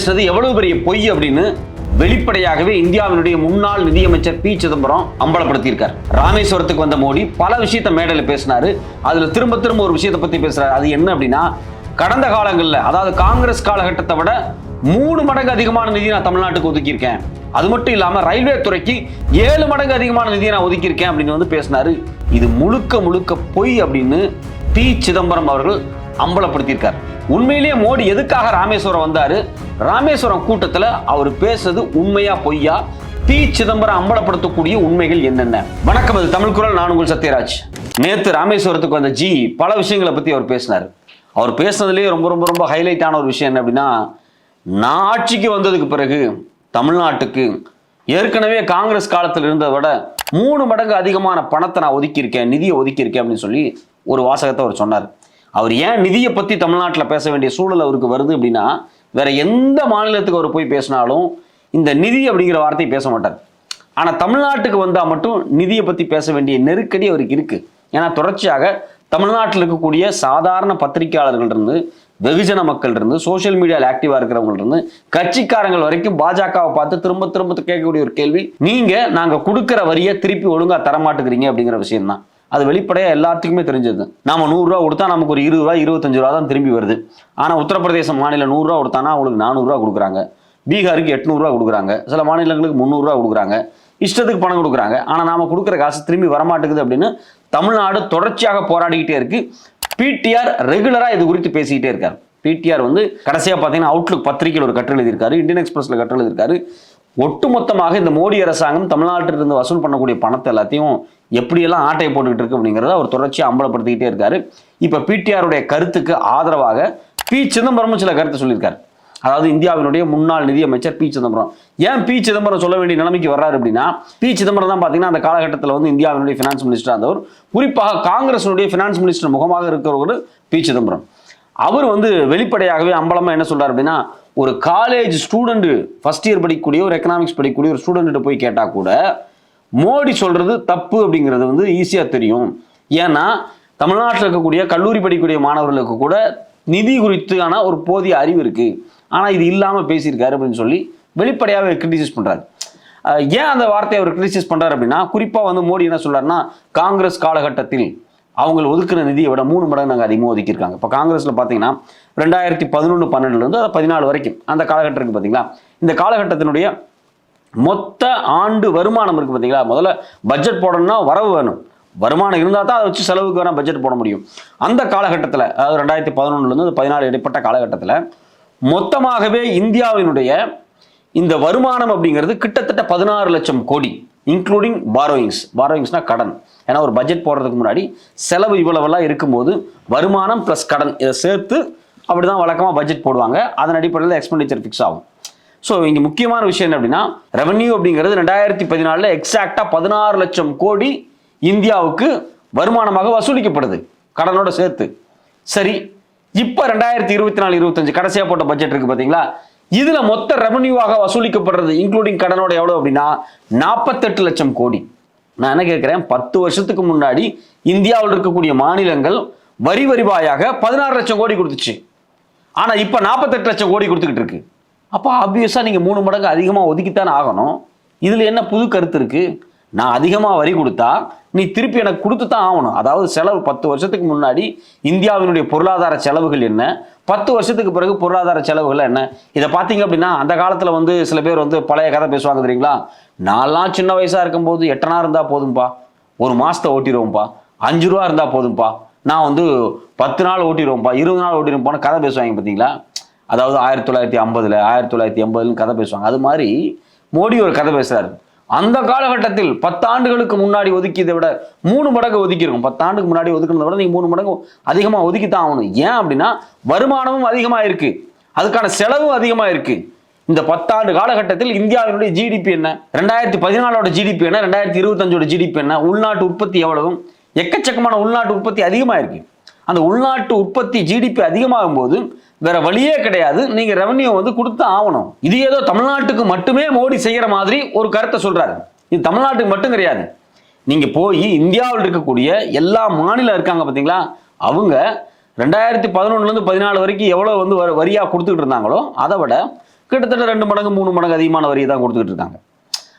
பேசுறது எவ்வளவு பெரிய பொய் அப்படின்னு வெளிப்படையாகவே இந்தியாவினுடைய முன்னாள் நிதியமைச்சர் பி. சிதம்பரம் அம்பலப்படுத்தியிருக்கார். ராமேஸ்வரத்துக்கு வந்த மோடி பல விஷயத்த மேடையில் பேசினாரு. அதுல திரும்ப திரும்ப ஒரு விஷயத்தை பத்தி பேசுறாரு. அது என்ன அப்படின்னா கடந்த காலங்களில் அதாவது காங்கிரஸ் காலகட்டத்தை விட மூணு மடங்கு அதிகமான நிதி நான் தமிழ்நாட்டுக்கு ஒதுக்கியிருக்கேன். அது மட்டும் இல்லாம ரயில்வே துறைக்கு ஏழு மடங்கு அதிகமான நிதியை நான் ஒதுக்கியிருக்கேன் அப்படின்னு வந்து பேசினாரு. இது முழுக்க முழுக்க பொய் அப்படின்னு பி. சிதம்பரம் அவர்கள் அம்பலப்படுத்தியிருக்கார். உண்மையிலேயே மோடி எதுக்காக ராமேஸ்வரம் வந்தாரு? ராமேஸ்வரம் கூட்டத்துல அவர் பேசுறது உண்மையா பொய்யா? பி சிதம்பரம் அம்பலப்படுத்தக்கூடிய உண்மைகள் என்னென்ன? வணக்கம் அது தமிழ் குரல் நான் உங்கள் சத்யராஜ். நேத்து ராமேஸ்வரத்துக்கு வந்த ஜி பல விஷயங்களை பத்தி அவர் பேசினார். அவர் பேசுனதுலேயே ரொம்ப ரொம்ப ரொம்ப ஹைலைட்டான ஒரு விஷயம் என்ன அப்படின்னா நான் ஆட்சிக்கு வந்ததுக்கு பிறகு தமிழ்நாட்டுக்கு ஏற்கனவே காங்கிரஸ் காலத்தில் இருந்ததை விட மூணு மடங்கு அதிகமான பணத்தை நான் ஒதுக்கியிருக்கேன் நிதியை ஒதுக்கியிருக்கேன் அப்படின்னு சொல்லி ஒரு வாசகத்தை அவர் சொன்னார். அவர் ஏன் நிதியை பற்றி தமிழ்நாட்டில் பேச வேண்டிய சூழல் அவருக்கு வருது அப்படின்னா வேற எந்த மாநிலத்துக்கு அவர் போய் பேசினாலும் இந்த நிதி அப்படிங்கிற வார்த்தையை பேச மாட்டார். ஆனால் தமிழ்நாட்டுக்கு வந்தால் மட்டும் நிதியை பற்றி பேச வேண்டிய நெருக்கடி அவருக்கு இருக்கு. ஏன்னா தொடர்ச்சியாக தமிழ்நாட்டில் இருக்கக்கூடிய சாதாரண பத்திரிகையாளர்கள் இருந்து வெகுஜன மக்கள் இருந்து சோஷியல் மீடியாவில் ஆக்டிவாக இருக்கிறவங்க இருந்து கட்சிக்காரங்கள் வரைக்கும் பாஜகவை பார்த்து திரும்ப திரும்ப கேட்கக்கூடிய ஒரு கேள்வி நீங்கள் நாங்கள் கொடுக்குற வரியை திருப்பி ஒழுங்காக தரமாட்டுக்கிறீங்க அப்படிங்கிற விஷயம்தான். அது வெளிப்படையாக எல்லாத்துக்குமே தெரிஞ்சது. நம்ம நூறுரூவா கொடுத்தா நமக்கு ஒரு இருபது ரூபா இருபத்தஞ்சு ரூபா தான் திரும்பி வருது. ஆனால் உத்தரப்பிரதேச மாநிலம் நூறுரூவா கொடுத்தானா அவங்களுக்கு நானூறுரூவா கொடுக்குறாங்க. பீகாருக்கு எட்நூறுரூவா கொடுக்குறாங்க. சில மாநிலங்களுக்கு முந்நூறுரூவா கொடுக்குறாங்க. இஷ்டத்துக்கு பணம் கொடுக்குறாங்க. ஆனால் நாம கொடுக்குற காசு திரும்பி வரமாட்டேங்குது அப்படின்னு தமிழ்நாடு தொடர்ச்சியாக போராடிக்கிட்டே இருக்கு. பிடிஆர் ரெகுலராக இது குறித்து பேசிக்கிட்டே இருக்கார். பிடிஆர் வந்து கடைசியாக பார்த்தீங்கன்னா அவுட்லுக் பத்திரிகையில் ஒரு கட்டுரை எழுதியிருக்காரு. இந்தியன் எக்ஸ்பிரஸில் கட்டுரை எழுதியிருக்காரு. ஒட்டுமொத்தமாக இந்த மோடி அரசாங்கம் தமிழ்நாட்டிலிருந்து வசூல் பண்ணக்கூடிய பணத்தை எல்லாத்தையும் எப்படியெல்லாம் ஆட்டை போட்டுக்கிட்டு இருக்கு அப்படிங்கிறத அவர் தொடர்ச்சியாக அம்பலப்படுத்திக்கிட்டே இருக்காரு. இப்போ பிடிஆருடைய கருத்துக்கு ஆதரவாக பி சிதம்பரமும் சில கருத்தை சொல்லியிருக்காரு. அதாவது இந்தியாவினுடைய முன்னாள் நிதியமைச்சர் பி சிதம்பரம். ஏன் பி சிதம்பரம் சொல்ல வேண்டிய நிலைமைக்கு வர்றாரு அப்படின்னா பி சிதம்பரம் தான் பார்த்தீங்கன்னா அந்த காலகட்டத்தில் வந்து இந்தியாவினுடைய ஃபினான்ஸ் மினிஸ்டர் இருந்தவர். குறிப்பாக காங்கிரஸினுடைய ஃபினான்ஸ் மினிஸ்டர் முகமாக இருக்கிறவர் பி சிதம்பரம். அவர் வந்து வெளிப்படையாகவே அம்பலமாக என்ன சொல்கிறார் அப்படின்னா ஒரு காலேஜ் ஸ்டூடெண்ட்டு ஃபஸ்ட் இயர் படிக்கக்கூடிய ஒரு எக்கனாமிக்ஸ் படிக்கக்கூடிய ஒரு ஸ்டூடெண்ட்டு போய் கேட்டால் கூட மோடி சொல்கிறது தப்பு அப்படிங்கிறது வந்து ஈஸியாக தெரியும். ஏன்னா தமிழ்நாட்டில் இருக்கக்கூடிய கல்லூரி படிக்கக்கூடிய மாணவர்களுக்கு கூட நிதி குறித்தான ஒரு போதிய அறிவு இருக்குது ஆனால் இது இல்லாமல் பேசியிருக்காரு அப்படின்னு சொல்லி வெளிப்படையாகவே கிரிட்டிசைஸ் பண்ணுறாரு ஏன் அந்த வார்த்தையை அவர் கிரிட்டிசைஸ் பண்ணுறாரு அப்படின்னா குறிப்பாக வந்து மோடி என்ன சொல்கிறாருன்னா காங்கிரஸ் காலகட்டத்தில் அவங்க ஒதுக்குற நிதியை விட மூணு மடங்கு நாங்கள் அதிகமாக ஒதுக்கியிருக்காங்க. இப்போ காங்கிரஸில் பார்த்தீங்கன்னா ரெண்டாயிரத்தி பதினொன்று பன்னெண்டுலேருந்து அதை பதினாலு வரைக்கும் அந்த காலகட்டம் இருக்குது பார்த்தீங்களா இந்த காலகட்டத்தினுடைய மொத்த ஆண்டு வருமானம் இருக்குது பார்த்தீங்களா முதல்ல பட்ஜெட் போடணும்னா வரவு வேணும். வருமானம் இருந்தால் தான் அதை வச்சு செலவுக்கு வேணால் பட்ஜெட் போட முடியும். அந்த காலகட்டத்தில் அதாவது ரெண்டாயிரத்தி பதினொன்றுலேருந்து பதினாலு இடைப்பட்ட காலகட்டத்தில் மொத்தமாகவே இந்தியாவினுடைய இந்த வருமானம் அப்படிங்கிறது கிட்டத்தட்ட பதினாறு லட்சம் கோடி இன்க்ளூடிங் பாரோயிங்ஸ் பாரோயிங்ஸ்னால் கடன். ஏன்னா ஒரு பட்ஜெட் போடுறதுக்கு முன்னாடி செலவு இவ்வளவெல்லாம் இருக்கும்போது வருமானம் ப்ளஸ் கடன் இதை சேர்த்து அப்படி தான் வழக்கமாக பட்ஜெட் போடுவாங்க. அதன் அடிப்படையில் எக்ஸ்பெண்டிச்சர் ஃபிக்ஸ் ஆகும். ஸோ இங்கே முக்கியமான விஷயம் என்ன அப்படின்னா ரெவன்யூ அப்படிங்கிறது ரெண்டாயிரத்தி பதினாலில் எக்ஸாக்டாக பதினாறு லட்சம் கோடி இந்தியாவுக்கு வருமானமாக வசூலிக்கப்படுது. கடனோட சேர்த்து. சரி இப்போ ரெண்டாயிரத்தி இருபத்தி நாலு இருபத்தஞ்சு கடைசியாக போட்ட பட்ஜெட் இருக்குது பார்த்தீங்களா இதில் மொத்த ரெவன்யூவாக வசூலிக்கப்படுறது இன்க்ளூடிங் கடனோட எவ்வளோ அப்படின்னா நாற்பத்தெட்டு லட்சம் கோடி. நான் என்ன கேட்குறேன் பத்து வருஷத்துக்கு முன்னாடி இந்தியாவில் இருக்கக்கூடிய மாநிலங்கள் வரி வரிவாயாக பதினாறு லட்சம் கோடி கொடுத்துச்சு. ஆனால் இப்போ நாற்பத்தெட்டு லட்சம் கோடி கொடுத்துக்கிட்டு இருக்கு. அப்போ ஆப்வியஸாக நீங்கள் மூணு மடங்கு அதிகமாக ஒதுக்கித்தானே ஆகணும். இதில் என்ன புது கருத்து இருக்குது நான் அதிகமாக வரி கொடுத்தா நீ திருப்பி எனக்கு கொடுத்து தான் ஆகணும். அதாவது செலவு பத்து வருஷத்துக்கு முன்னாடி இந்தியாவினுடைய பொருளாதார செலவுகள் என்ன? பத்து வருஷத்துக்கு பிறகு பொருளாதார செலவுகள் என்ன? இதை பார்த்தீங்க அப்படின்னா அந்த காலத்தில் வந்து சில பேர் வந்து பழைய கதை பேசுவாங்க தெரியுங்களா? நான்லாம் சின்ன வயசாக இருக்கும்போது எட்டனா இருந்தால் போதும்பா. ஒரு மாதத்தை ஓட்டிடுவோம்ப்பா அஞ்சு ரூபா இருந்தால் போதும்ப்பா நான் வந்து பத்து நாள் ஓட்டிடுவோம்ப்பா இருபது நாள் ஓட்டிடுவோம்ப்பான்னு கதை பேசுவாங்க பார்த்தீங்களா? அதாவது ஆயிரத்தி தொள்ளாயிரத்தி ஐம்பதுல ஆயிரத்தி தொள்ளாயிரத்தி எண்பதுலன்னு கதை பேசுவாங்க. அது மாதிரி மோடி ஒரு கதை பேசுறாரு. அந்த காலகட்டத்தில் பத்தாண்டுகளுக்கு முன்னாடி ஒதுக்கியதை விட மூணு மடங்கு ஒதுக்கியிருக்கும். பத்தாண்டுக்கு முன்னாடி ஒதுக்கினதை விட நீங்கள் மூணு மடங்கு அதிகமாக ஒதுக்கித்தான் ஆகணும். ஏன் அப்படின்னா வருமானமும் அதிகமாக இருக்குது அதுக்கான செலவும் அதிகமாக இருக்குது இந்த பத்தாண்டு காலகட்டத்தில் இந்தியாவினுடைய ஜிடிபி என்ன? ரெண்டாயிரத்தி பதினாலோட ஜிடிபி என்ன? ரெண்டாயிரத்தி இருபத்தஞ்சோட ஜிடிபி என்ன? உள்நாட்டு உற்பத்தி எவ்வளவும் எக்கச்சக்கமான உள்நாட்டு உற்பத்தி அதிகமாக இருக்கு அந்த உள்நாட்டு உற்பத்தி ஜிடிபி அதிகமாகும் போது வேற வழியே கிடையாது. நீங்க ரெவன்யூ வந்து கொடுத்து ஆகணும். இது ஏதோ தமிழ்நாட்டுக்கு மட்டுமே மோடி செய்யற மாதிரி ஒரு கருத்தை சொல்றாரு. இது தமிழ்நாட்டுக்கு மட்டும் கிடையாது. நீங்க போய் இந்தியாவில் இருக்கக்கூடிய எல்லா மாநிலம் இருக்காங்க பாத்தீங்களா? அவங்க ரெண்டாயிரத்தி பதினொன்னுலேருந்து பதினாலு வரைக்கும் எவ்வளோ வந்து வ- வரியாக கொடுத்துக்கிட்டு இருந்தாங்களோ அதை விட கிட்டத்தட்ட ரெண்டு மடங்கு மூணு மடங்கு அதிகமான வரியை தான் கொடுத்துக்கிட்டு இருக்காங்க.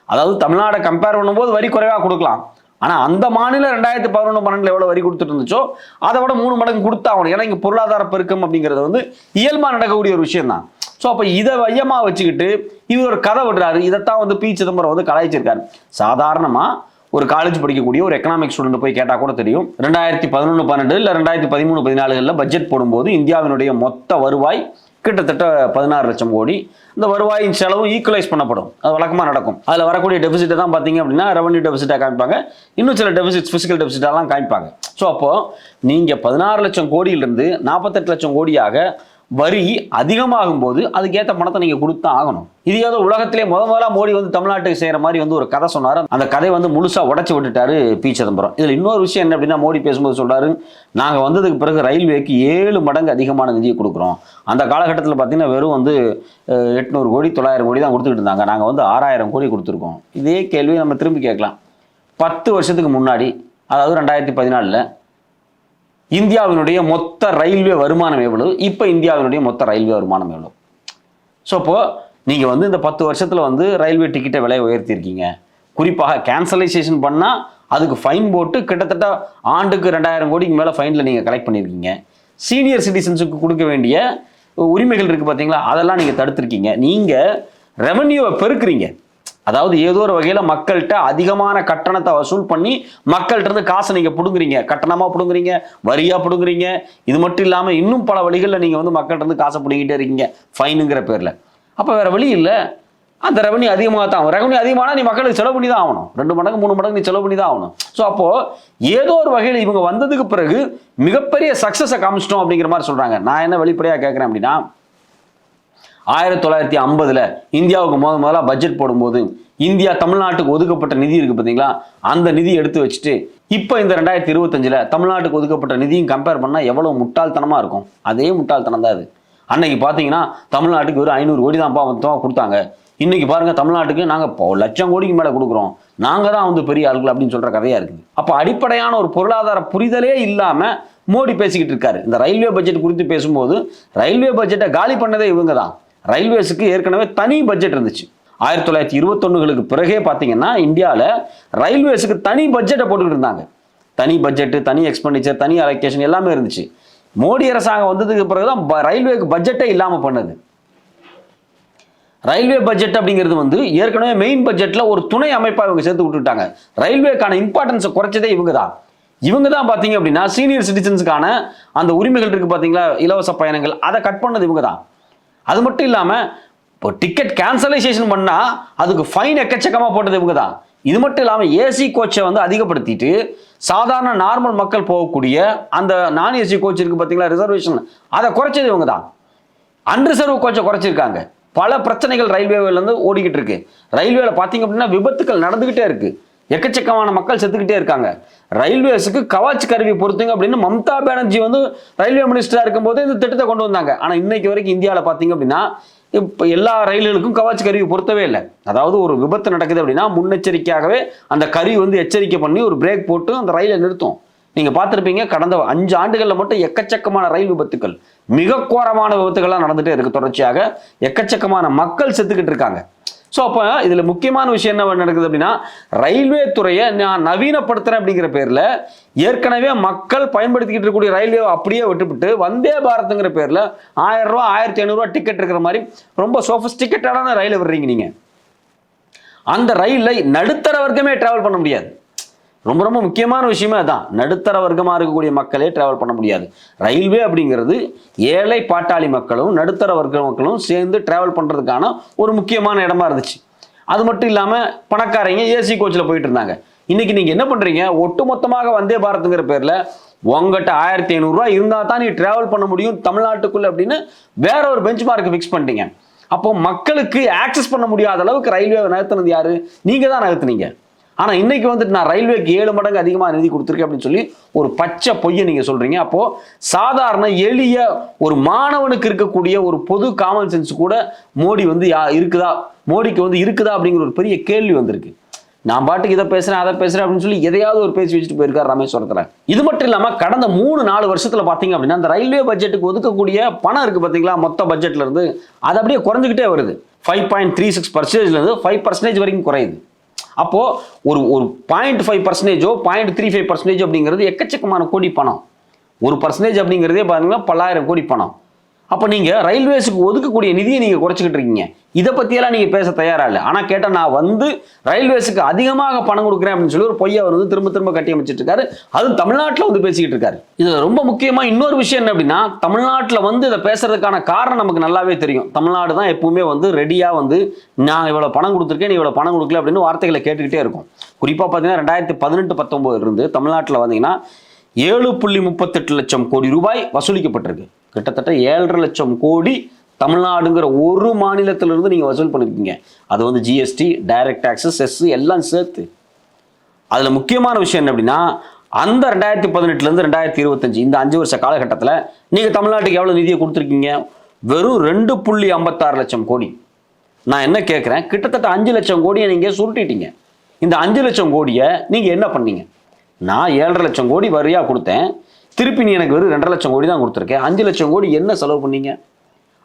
அதாவது தமிழ்நாடை கம்பேர் பண்ணும்போது வரி குறைவாக கொடுக்கலாம். ஆனால் அந்த மாநிலம் ரெண்டாயிரத்தி பதினொன்று பன்னெண்டில் எவ்வளோ வரி கொடுத்துட்டு இருந்துச்சோ அதை விட மூணு மடங்கு கொடுத்தாகணும். ஏன்னா இங்கே பொருளாதார பெருக்கம் அப்படிங்கிறது வந்து இயல்பாக நடக்கக்கூடிய ஒரு விஷயம் தான் ஸோ அப்போ இதை மையமாக வச்சுக்கிட்டு இவர் ஒரு கதை விடுறாரு. இதைத்தான் வந்து பி. சிதம்பரம் வந்து கலாய்ச்சிருக்காரு. சாதாரணமாக ஒரு காலேஜ் படிக்கக்கூடிய ஒரு எக்கனாமிக் ஸ்டூடெண்ட் போய் கேட்டால் கூட தெரியும். ரெண்டாயிரத்தி பதினொன்று பன்னெண்டு இல்லை ரெண்டாயிரத்தி பதிமூணு பதினாலுகளில் பட்ஜெட் போடும்போது இந்தியாவினுடைய மொத்த வருவாய் கிட்டத்தட்ட பதினாறு லட்சம் கோடி. இந்த வருவாயின் செலவும் ஈக்குவலைஸ் பண்ணப்படும். அது வழக்கமாக நடக்கும். அதில் வரக்கூடிய டெபிசிட்டை தான் பார்த்தீங்க அப்படின்னா ரெவன்யூ டெபிசிட்டாக காமிப்பாங்க. இன்னும் சில டெபிசிட்ஸ் ஃபிசிக்கல் டெபிசிட்டாலாம் காமிப்பாங்க. ஸோ அப்போது நீங்கள் பதினாறு லட்சம் கோடியிலிருந்து நாற்பத்தெட்டு லட்சம் கோடியாக வரி அதிகமாகும் போது அதுக்கேற்ற பணத்தை நீங்கள் கொடுத்தான் ஆகணும். இது ஏதோ உலகத்திலே முத முதலா மோடி வந்து தமிழ்நாட்டுக்கு செய்கிற மாதிரி வந்து ஒரு கதை சொன்னார். அந்த கதை வந்து முழுசாக உடச்சி விட்டுட்டாரு பி. சிதம்பரம். இதில் இன்னொரு விஷயம் என்ன அப்படின்னா மோடி பேசும்போது சொல்றாரு நாங்கள் வந்ததுக்கு பிறகு ரயில்வேக்கு ஏழு மடங்கு அதிகமான நிதியை கொடுக்குறோம். அந்த காலகட்டத்தில் பார்த்தீங்கன்னா வெறும் வந்து எட்நூறு கோடி தொள்ளாயிரம் கோடி தான் கொடுத்துக்கிட்டு இருந்தாங்க. நாங்கள் வந்து ஆறாயிரம் கோடி கொடுத்துருக்கோம். இதே கேள்வி நம்ம திரும்பி கேட்கலாம். பத்து வருஷத்துக்கு முன்னாடி அதாவது ரெண்டாயிரத்தி பதினாலில் இந்தியாவினுடைய மொத்த ரயில்வே வருமானம் எவ்வளவு? இப்போ இந்தியாவினுடைய மொத்த ரயில்வே வருமானம் எவ்வளவு? ஸோ இப்போது நீங்கள் வந்து இந்த பத்து வருஷத்தில் வந்து ரயில்வே டிக்கெட்டை விலையை உயர்த்தியிருக்கீங்க குறிப்பாக கேன்சலைசேஷன் பண்ணால் அதுக்கு ஃபைன் போட்டு கிட்டத்தட்ட ஆண்டுக்கு ரெண்டாயிரம் கோடிக்கு மேலே ஃபைனில் நீங்கள் கலெக்ட் பண்ணியிருக்கீங்க சீனியர் சிட்டிசன்ஸுக்கு கொடுக்க வேண்டிய உரிமைகள் இருக்குது பார்த்தீங்களா அதெல்லாம் நீங்கள் தடுத்துருக்கீங்க. நீங்கள் ரெவன்யூவை பெருக்குறீங்க. அதாவது ஏதோ ஒரு வகையில் மக்கள்கிட்ட அதிகமான கட்டணத்தை வசூல் பண்ணி மக்கள்கிட்ட இருந்து காசை நீங்கள் பிடுங்குறீங்க. கட்டணமாக பிடுங்குறீங்க வரியாக பிடுங்குறீங்க. இது மட்டும் இல்லாமல் இன்னும் பல வழிகளில் நீங்கள் வந்து மக்கள்கிட்ட இருந்து காசை பிடிங்கிட்டே இருக்கீங்க. ஃபைனுங்கிற பேரில். அப்போ வேற வழி இல்லை. அந்த ரெவன்யூ அதிகமாக தான் ஆகும். ரெவன்யூ அதிகமானால் நீ மக்களுக்கு செலவு பண்ணி தான் ஆகணும். ரெண்டு மடங்கு மூணு மடங்கு நீ செலவு பண்ணி தான் ஆகணும். ஸோ அப்போது ஏதோ ஒரு வகையில் இவங்க வந்ததுக்கு பிறகு மிகப்பெரிய சக்ஸஸை காமிச்சிட்டோம் அப்படிங்கிற மாதிரி சொல்கிறாங்க நான் என்ன வெளிப்படையாக கேட்குறேன் அப்படின்னா ஆயிரத்தி தொள்ளாயிரத்தி ஐம்பதுல இந்தியாவுக்கு முத முதல்ல பட்ஜெட் போடும்போது இந்தியா தமிழ்நாட்டுக்கு ஒதுக்கப்பட்ட நிதி இருக்கு பார்த்தீங்களா அந்த நிதி எடுத்து வச்சுட்டு இப்போ இந்த ரெண்டாயிரத்தி இருபத்தஞ்சில் தமிழ்நாட்டுக்கு ஒதுக்கப்பட்ட நிதியும் கம்பேர் பண்ணால் எவ்வளோ முட்டாள்தனமாக இருக்கும்? அதே முட்டாள்தனம் தான் அது. அன்னைக்கு பார்த்தீங்கன்னா தமிழ்நாட்டுக்கு ஒரு ஐநூறு கோடி தான் மொத்தமாக கொடுத்தாங்க. இன்னைக்கு பாருங்க தமிழ்நாட்டுக்கு நாங்கள் லட்சம் கோடிக்கு மேலே கொடுக்குறோம். நாங்கள் தான் வந்து பெரிய ஆளுகள் அப்படின்னு சொல்கிற கதையாக இருக்குது. அப்போ அடிப்படையான ஒரு பொருளாதார புரிதலே இல்லாமல் மோடி பேசிக்கிட்டு இருக்காரு. இந்த ரயில்வே பட்ஜெட் குறித்து பேசும்போது ரயில்வே பட்ஜெட்டை காலி பண்ணதே இவங்க தான். ரயில்வேஸுக்கு ஏற்கனவே தனி பட்ஜெட் இருந்துச்சு. ஆயிரத்தி தொள்ளாயிரத்தி இருபத்தொன்னுகளுக்கு பிறகே பார்த்தீங்கன்னா இந்தியாவில் ரயில்வேஸுக்கு தனி பட்ஜெட்டை போட்டுக்கிட்டு இருந்தாங்க. தனி பட்ஜெட்டு தனி எக்ஸ்பெண்டிச்சர் தனி அலோகேஷன் எல்லாமே இருந்துச்சு. மோடி அரசாங்கம் வந்ததுக்கு பிறகு தான் ப- ரயில்வேக்கு பட்ஜெட்டே இல்லாமல் பண்ணது. ரயில்வே பட்ஜெட் அப்படிங்கிறது வந்து ஏற்கனவே மெயின் பட்ஜெட்டில் ஒரு துணை அமைப்பாக இவங்க சேர்த்து விட்டுட்டாங்க. ரயில்வேக்கான இம்பார்ட்டன்ஸை குறைச்சதே இவங்க தான் இவங்க தான் பார்த்தீங்க அப்படின்னா சீனியர் சிட்டிசன்ஸுக்கான அந்த உரிமைகள் இருக்குது பார்த்தீங்களா இலவச பயணங்கள் அதை கட் பண்ணது இவங்க தான் அது மட்டும் இல்லாமல் இப்போ டிக்கெட் கேன்சலைசேஷன் பண்ணால் அதுக்கு ஃபைன் எக்கச்சக்கமாக போட்டது இவங்க தான் இது மட்டும் இல்லாமல் ஏசி கோச்சை வந்து அதிகப்படுத்திட்டு சாதாரண நார்மல் மக்கள் போகக்கூடிய அந்த நான் ஏசி கோச் இருக்குது பார்த்தீங்களா ரிசர்வேஷன் அதை குறைச்சது இவங்க தான் அன்ரிசர்வ் கோச்சை குறைச்சிருக்காங்க. பல பிரச்சனைகள் ரயில்வேலேருந்து ஓடிக்கிட்டு இருக்கு. ரயில்வேல பார்த்தீங்க அப்படின்னா விபத்துக்கள் நடந்துக்கிட்டே இருக்குது எக்கச்சக்கமான மக்கள் செத்துக்கிட்டே இருக்காங்க. ரயில்வேஸுக்கு கவாச் கருவி பொறுத்துங்க அப்படின்னு மம்தா பானர்ஜி வந்து ரயில்வே மினிஸ்டராக இருக்கும்போது இந்த திட்டத்தை கொண்டு வந்தாங்க. ஆனால் இன்னைக்கு வரைக்கும் இந்தியாவில் பார்த்தீங்க அப்படின்னா இப்போ எல்லா ரயில்களுக்கும் கவாச் கருவி பொருத்தவே இல்லை. அதாவது ஒரு விபத்து நடக்குது அப்படின்னா முன்னெச்சரிக்கையாகவே அந்த கருவி வந்து எச்சரிக்கை பண்ணி ஒரு பிரேக் போட்டு அந்த ரயிலை நிறுத்தும். நீங்கள் பார்த்துருப்பீங்க கடந்த அஞ்சு ஆண்டுகளில் மட்டும் எக்கச்சக்கமான ரயில் விபத்துக்கள் மிக கோரமான விபத்துகள்லாம் நடந்துகிட்டே இருக்கு தொடர்ச்சியாக. எக்கச்சக்கமான மக்கள் செத்துக்கிட்டு இருக்காங்க. ஸோ அப்போ இதில் முக்கியமான விஷயம் என்ன நடக்குது அப்படின்னா ரயில்வே துறையை நான் நவீனப்படுத்துறேன் அப்படிங்கிற பேரில் ஏற்கனவே மக்கள் பயன்படுத்திக்கிட்டு இருக்கக்கூடிய ரயில்வே அப்படியே விட்டுவிட்டு வந்தே பாரத்துங்கிற பேரில் ஆயிரம் ரூபா ஆயிரத்தி ஐநூறுரூவா டிக்கெட் இருக்கிற மாதிரி ரொம்ப சோஃபிஸ்டிகேட்டடான ரயிலை விடுறீங்க நீங்கள் அந்த ரயிலில் நடுத்தர வர்க்கமே ட்ராவல் பண்ண முடியாது. ரொம்ப ரொம்ப முக்கியமான விஷயமே அதான். நடுத்தர வர்க்கமாக இருக்கக்கூடிய மக்களே டிராவல் பண்ண முடியாது. ரயில்வே அப்படிங்கிறது ஏழை பாட்டாளி மக்களும் நடுத்தர வர்க்க மக்களும் சேர்ந்து டிராவல் பண்ணுறதுக்கான ஒரு முக்கியமான இடமா இருந்துச்சு. அது மட்டும் இல்லாமல் பணக்காரங்க ஏசி கோச்சில் போயிட்டு இருந்தாங்க. இன்னைக்கு நீங்கள் என்ன பண்ணுறீங்க ஒட்டுமொத்தமாக வந்தே பாரத்துங்கிற பேரில் உங்ககிட்ட ஆயிரத்தி ஐநூறுரூவா இருந்தால் தான் நீ டிராவல் பண்ண முடியும் தமிழ்நாட்டுக்குள்ளே அப்படின்னு வேற ஒரு பெஞ்ச் மார்க் ஃபிக்ஸ் பண்ணிட்டீங்க. அப்போ மக்களுக்கு ஆக்சஸ் பண்ண முடியாத அளவுக்கு ரயில்வே நகர்த்தினது யாரு? நீங்கள் தான் நகர்த்துனீங்க. ஆனால் இன்னைக்கு வந்துட்டு நான் ரயில்வேக்கு ஏழு மடங்கு அதிகமாக நிதி கொடுத்துருக்கேன் அப்படின்னு சொல்லி ஒரு பச்சை பொய்யை நீங்கள் சொல்கிறீங்க அப்போது சாதாரண எளிய ஒரு மாணவனுக்கு இருக்கக்கூடிய ஒரு பொது காமன் சென்ஸ் கூட மோடி வந்து யா இருக்குதா? மோடிக்கு வந்து இருக்குதா அப்படிங்கிற ஒரு பெரிய கேள்வி வந்திருக்கு. நான் பாட்டுக்கு இதை பேசுறேன் அதை பேசுறேன் அப்படின்னு சொல்லி எதையாவது ஒரு பேசி வச்சுட்டு போயிருக்காரு ராமேஸ்வரத்தில் இது மட்டும் இல்லாமல் கடந்த மூணு நாலு வருஷத்துல பார்த்தீங்க அப்படின்னா அந்த ரயில்வே பட்ஜெட்டுக்கு ஒதுக்கக்கூடிய பணம் இருக்கு பார்த்தீங்களா மொத்த பட்ஜெட்ல இருந்து அது அப்படியே குறைஞ்சிக்கிட்டே வருது. ஃபைவ் பாயிண்ட் த்ரீ சிக்ஸ் பர்சன்டேஜ்ல இருந்து ஃபைவ் பர்சன்டேஜ் வரைக்கும் குறையுது. அப்போ ஒரு ஒரு பாயிண்ட் ஃபைவ் பர்சன்டேஜோ பாயிண்ட் த்ரீ ஃபைவ் பர்சன்டேஜ் அப்படிங்கிறது எக்கச்சக்கமான கோடி பணம். ஒரு பர்சன்டேஜ் அப்படிங்கிறதே பாருங்கன்னா பல்லாயிரம் கோடி பணம். அப்போ நீங்கள் ரயில்வேஸுக்கு ஒதுக்கக்கூடிய நிதியை நீங்கள் குறைச்சிக்கிட்டு இருக்கீங்க. இதை பற்றியெல்லாம் நீங்கள் பேச தயாரா இல்லை. ஆனால் கேட்டால் நான் வந்து ரயில்வேஸுக்கு அதிகமாக பணம் கொடுக்குறேன் அப்படின்னு சொல்லி ஒரு பொய்யை அவர் வந்து திரும்ப திரும்ப கட்டி அமைச்சிட்டு இருக்காரு. அதுவும் தமிழ்நாட்டில் வந்து பேசிக்கிட்டு இருக்காரு. இது ரொம்ப முக்கியமாக இன்னொரு விஷயம் என்ன அப்படின்னா தமிழ்நாட்டில் வந்து இதை பேசுறதுக்கான காரணம் நமக்கு நல்லாவே தெரியும். தமிழ்நாடு தான் எப்பவுமே வந்து ரெடியாக வந்து நான் இவ்வளோ பணம் கொடுத்துருக்கேன் நீ இவ்வளோ பணம் கொடுக்கல அப்படின்னு வார்த்தைகளை கேட்டுக்கிட்டே இருக்கும். குறிப்பாக பார்த்தீங்கன்னா ரெண்டாயிரத்தி பதினெட்டு பத்தொம்போதுல இருந்து தமிழ்நாட்டில் வந்தீங்கன்னா ஏழு புள்ளி முப்பத்தெட்டு லட்சம் கோடி ரூபாய் வசூலிக்கப்பட்டிருக்கு. கிட்டத்தட்ட ஏழரை லட்சம் கோடி தமிழ்நாடுங்கிற ஒரு மாநிலத்திலிருந்து நீங்கள் வசூல் பண்ணியிருக்கீங்க அது வந்து ஜிஎஸ்டி டைரக்ட் டாக்ஸஸ் செஸ் எல்லாம் சேர்த்து. அதில் முக்கியமான விஷயம் என்ன அப்படின்னா அந்த ரெண்டாயிரத்தி பதினெட்டுலேருந்து ரெண்டாயிரத்தி இருபத்தஞ்சு இந்த அஞ்சு வருஷ காலகட்டத்தில் நீங்கள் தமிழ்நாட்டுக்கு எவ்வளோ நிதியை கொடுத்துருக்கீங்க? வெறும் ரெண்டு புள்ளி ஐம்பத்தாறு லட்சம் கோடி. நான் என்ன கேட்குறேன் கிட்டத்தட்ட அஞ்சு லட்சம் கோடியை நீங்கள் சுருட்டிட்டீங்க. இந்த அஞ்சு லட்சம் கோடியை நீங்கள் என்ன பண்ணீங்க? நான் ஏழரை லட்சம் கோடி வரியாக கொடுத்தேன். திருப்பி நீ எனக்கு வெறும் ரெண்டரை லட்சம் கோடி தான் கொடுத்துருக்கேன். அஞ்சு லட்சம் கோடி என்ன செலவு பண்ணீங்க?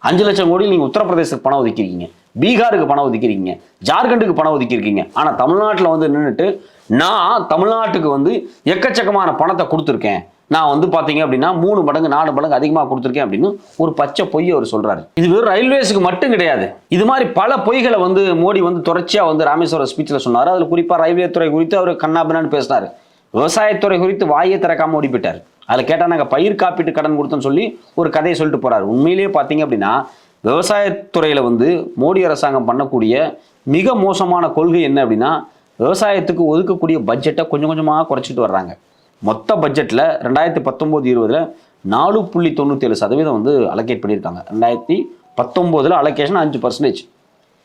அஞ்சு லட்சம் கோடி நீங்கள் உத்தரப்பிரதேசத்துக்கு பணம் ஒதுக்கிருக்கீங்க பீகாருக்கு பணம் ஒதுக்கிருக்கீங்க ஜார்க்கண்டுக்கு பணம் ஒதுக்கியிருக்கீங்க. ஆனால் தமிழ்நாட்டில் வந்து நின்றுட்டு நான் தமிழ்நாட்டுக்கு வந்து எக்கச்சக்கமான பணத்தை கொடுத்துருக்கேன். நான் வந்து பார்த்தீங்க அப்படின்னா மூணு மடங்கு நாலு மடங்கு அதிகமாக கொடுத்துருக்கேன் அப்படின்னு ஒரு பச்சை பொய் அவர் சொல்கிறாரு இது வெறும் ரயில்வேஸுக்கு மட்டும் கிடையாது. இது மாதிரி பல பொய்களை வந்து மோடி வந்து தொடர்ச்சியாக வந்து ராமேஸ்வரம் ஸ்பீச்சில் சொன்னார். அதில் குறிப்பாக ரயில்வே துறை குறித்து அவர் கண்ணாபின்னான்னு பேசினார். விவசாயத்துறை குறித்து வாயை திறக்காமல் ஓடி போயிட்டார். அதில் கேட்டால் நாங்கள் பயிர் காப்பீட்டு கடன் கொடுத்தோன்னு சொல்லி ஒரு கதையை சொல்லிட்டு போகிறார் உண்மையிலேயே பார்த்தீங்க அப்படின்னா விவசாயத்துறையில் வந்து மோடி அரசாங்கம் பண்ணக்கூடிய மிக மோசமான கொள்கை என்ன அப்படின்னா விவசாயத்துக்கு ஒதுக்கக்கூடிய பட்ஜெட்டை கொஞ்சம் கொஞ்சமாக குறைச்சிட்டு வர்றாங்க. மொத்த பட்ஜெட்டில் ரெண்டாயிரத்தி பத்தொம்போது இருபதில் நாலு புள்ளி தொண்ணூற்றி ஏழு சதவீதம் வந்து அலோகேட் பண்ணியிருக்காங்க. ரெண்டாயிரத்தி பத்தொம்போதில் அலோகேஷன் அஞ்சு பர்சன்டேஜ்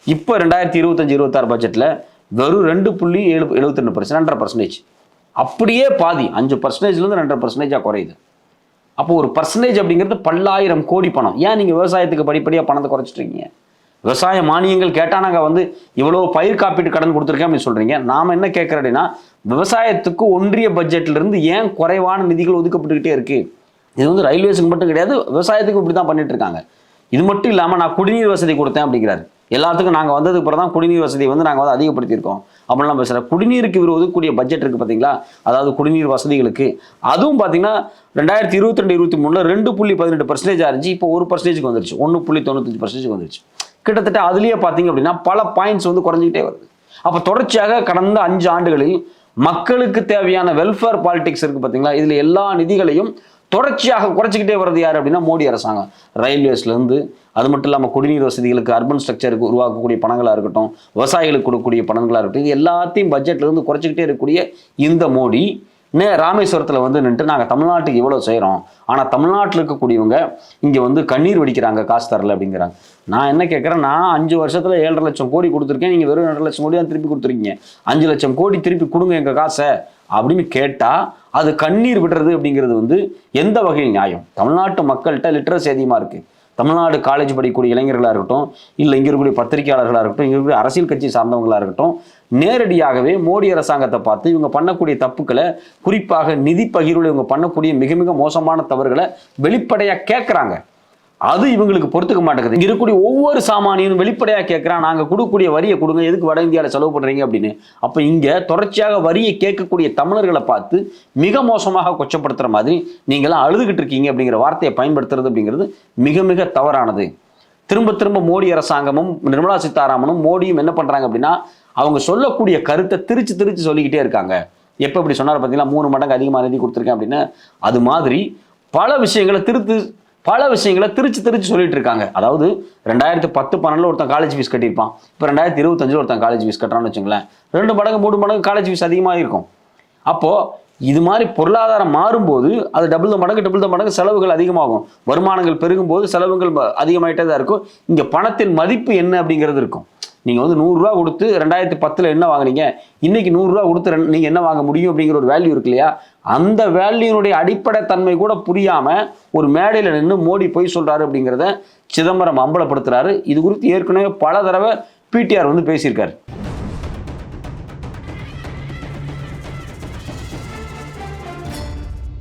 இப்போ ரெண்டாயிரத்தி இருபத்தஞ்சி இருபத்தாறு பட்ஜெட்டில் வெறும் ரெண்டு புள்ளி ஏழு எழுபத்தி ரெண்டு பர்சன்ட் ரெண்டரை பர்சன்டேஜ் அப்படியே பாதி அஞ்சு பர்சன்டேஜ்லேருந்து ரெண்டரை பர்சன்டேஜாக குறையுது. அப்போ ஒரு பர்சன்டேஜ் அப்படிங்கிறது பல்லாயிரம் கோடி பணம். ஏன் நீங்கள் விவசாயத்துக்கு படிப்படியாக பணத்தை குறைச்சிட்டு இருக்கீங்க? விவசாய மானியங்கள் கேட்டால் நாங்கள் வந்து இவ்வளோ பயிர் காப்பீட்டு கடன் கொடுத்துருக்கேன் அப்படின்னு சொல்கிறீங்க நாம் என்ன கேட்குறேன் அப்படின்னா விவசாயத்துக்கு ஒன்றிய பட்ஜெட்லேருந்து ஏன் குறைவான நிதிகள் ஒதுக்கப்பட்டுக்கிட்டே இருக்குது இது வந்து ரயில்வேஸுக்கு மட்டும் கிடையாது விவசாயத்துக்கு இப்படி தான் பண்ணிட்டு இருக்காங்க. இது மட்டும் இல்லாமல் நான் குடிநீர் வசதி கொடுத்தேன் அப்படிங்கிறாரு. எல்லாத்துக்கும் நாங்கள் வந்ததுக்கு அப்புறம் தான் குடிநீர் வசதி வந்து நாங்கள் வந்து அதிகப்படுத்தியிருக்கோம். அப்படிலாம் பேசுகிறேன் குடிநீருக்கு இவர் ஒதுக்கக்கூடிய பட்ஜெட் இருக்குது பார்த்தீங்களா அதாவது குடிநீர் வசதிகளுக்கு. அதுவும் பார்த்தீங்கன்னா ரெண்டாயிரத்தி இருபத்தி ரெண்டு இருபத்தி மூணில் ரெண்டு புள்ளி பதினெட்டு பர்சன்டேஜ் இருந்துச்சு. இப்போ ஒரு பர்சன்டேஜ்க்கு வந்துருச்சு. ஒன்று புள்ளி தொண்ணூத்தஞ்சு பர்சன்டேஜ் வந்துருச்சு. கிட்டத்தட்ட அதுலேயே பார்த்தீங்க அப்படின்னா பல பாயிண்ட்ஸ் வந்து குறைஞ்சிக்கிட்டே வருது. அப்போ தொடர்ச்சியாக கடந்த அஞ்சு ஆண்டுகளில் மக்களுக்கு தேவையான வெல்ஃபேர் பாலிடிக்ஸ் இருக்குது பார்த்தீங்களா இதில் எல்லா நிதிகளையும் தொடர்ச்சியாக குறைச்சிக்கிட்டே வருது யார் அப்படின்னா மோடி அரசாங்கம். ரயில்வேஸ்லேருந்து அது மட்டும் இல்லாமல் குடிநீர் வசதிகளுக்கு அர்பன் ஸ்ட்ரக்சருக்கு உருவாக்கக்கூடிய பணங்களாக இருக்கட்டும் விவசாயிகளுக்கு கொடுக்கக்கூடிய பணங்களாக இருக்கட்டும் இது எல்லாத்தையும் பட்ஜெட்லேருந்து குறைச்சிக்கிட்டே இருக்கக்கூடிய இந்த மோடி. நே ராமேஸ்வரத்தில் வந்து நின்று நாங்கள் தமிழ்நாட்டுக்கு இவ்வளோ செய்கிறோம் ஆனால் தமிழ்நாட்டில் இருக்கக்கூடியவங்க இங்கே வந்து கண்ணீர் வெடிக்கிறாங்க காசு தரல அப்படிங்கிறாங்க. நான் என்ன கேட்குறேன் நான் அஞ்சு வருஷத்தில் ஏழரை லட்சம் கோடி கொடுத்துருக்கேன் நீங்கள் வெறும் ரெண்டு லட்சம் கோடி தான் திருப்பி கொடுத்துருக்கீங்க. அஞ்சு லட்சம் கோடி திருப்பி கொடுங்க எங்கள் காசை அப்படின்னு கேட்டால் அது கண்ணீர் விடுறது அப்படிங்கிறது வந்து எந்த வகையில் நியாயம்? தமிழ்நாட்டு மக்கள்கிட்ட லிட்ரஸ் அதிகமாக இருக்குது தமிழ்நாடு காலேஜ் படிக்கக்கூடிய இளைஞர்களாக இருக்கட்டும் இல்லை இங்கே இருக்கக்கூடிய பத்திரிகையாளர்களாக இருக்கட்டும் இங்கே இருக்கக்கூடிய அரசியல் கட்சி சார்ந்தவங்களாக இருக்கட்டும் நேரடியாகவே மோடி அரசாங்கத்தை பார்த்து இவங்க பண்ணக்கூடிய தப்புக்களை குறிப்பாக நிதி பகிர்வில் இவங்க பண்ணக்கூடிய மிக மிக மோசமான தவறுகளை வெளிப்படையாக கேட்குறாங்க அது இவங்களுக்கு பொறுத்துக்க மாட்டேங்குது. இருக்கக்கூடிய ஒவ்வொரு சாமானியனும் வெளிப்படையாக கேட்குறான் நாங்கள் கொடுக்கக்கூடிய வரியை கொடுங்க எதுக்கு வட இந்தியாவில் செலவு பண்ணுறீங்க அப்படின்னு. அப்போ இங்கே தொடர்ச்சியாக வரியை கேட்கக்கூடிய தமிழர்களை பார்த்து மிக மோசமாக கொச்சப்படுத்துகிற மாதிரி நீங்களாம் அழுதுகிட்டு இருக்கீங்க அப்படிங்கிற வார்த்தையை பயன்படுத்துறது அப்படிங்கிறது மிக மிக தவறானது. திரும்ப திரும்ப மோடி அரசாங்கமும் நிர்மலா சீதாராமனும் மோடியும் என்ன பண்ணுறாங்க அப்படின்னா அவங்க சொல்லக்கூடிய கருத்தை திருச்சு திரிச்சு சொல்லிக்கிட்டே இருக்காங்க. எப்போ இப்படி சொன்னார் பார்த்தீங்கன்னா மூணு மடங்கு அதிகமாக நிதி கொடுத்துருக்கேன் அப்படின்னு. அது மாதிரி பல விஷயங்களை திருத்து பல விஷயங்களை திருச்சி திருச்சி சொல்லிட்டு இருக்காங்க. அதாவது ரெண்டாயிரத்து பத்து பன்னெண்டில் ஒருத்தன் காலேஜ் ஃபீஸ் கட்டியிருப்பான். இப்போ ரெண்டாயிரத்தி இருபத்தஞ்சில் ஒருத்தன் காலேஜ் ஃபீஸ் கட்டுறான்னு வச்சுங்களேன் ரெண்டு மடங்கு மூணு மடங்கு காலேஜ் ஃபீஸ் அதிகமாக இருக்கும். அப்போது இது மாதிரி பொருளாதாரம் மாறும்போது அது டபுள் த மடங்கு டபுள் த மடங்கு செலவுகள் அதிகமாகும். வருமானங்கள் பெருகும்போது செலவுகள் அதிகமாகிட்டே தான் இருக்கும். இங்கே பணத்தின் மதிப்பு என்ன அப்படிங்கிறது இருக்கும். நீங்கள் வந்து நூறுரூவா கொடுத்து ரெண்டாயிரத்தி பத்தில் என்ன வாங்குனீங்க? இன்னைக்கு நூறுரூவா கொடுத்து நீங்கள் என்ன வாங்க முடியும் அப்படிங்கிற ஒரு வேல்யூ இருக்கு இல்லையா? அந்த வேல்யூனுடைய அடிப்படை தன்மை கூட புரியாமல் ஒரு மேடையில் நின்று மோடி போய் சொல்கிறாரு அப்படிங்கிறத சிதம்பரம் அம்பலப்படுத்துறாரு. இது குறித்து ஏற்கனவே பல தடவை பிடிஆர் வந்து பேசியிருக்காரு.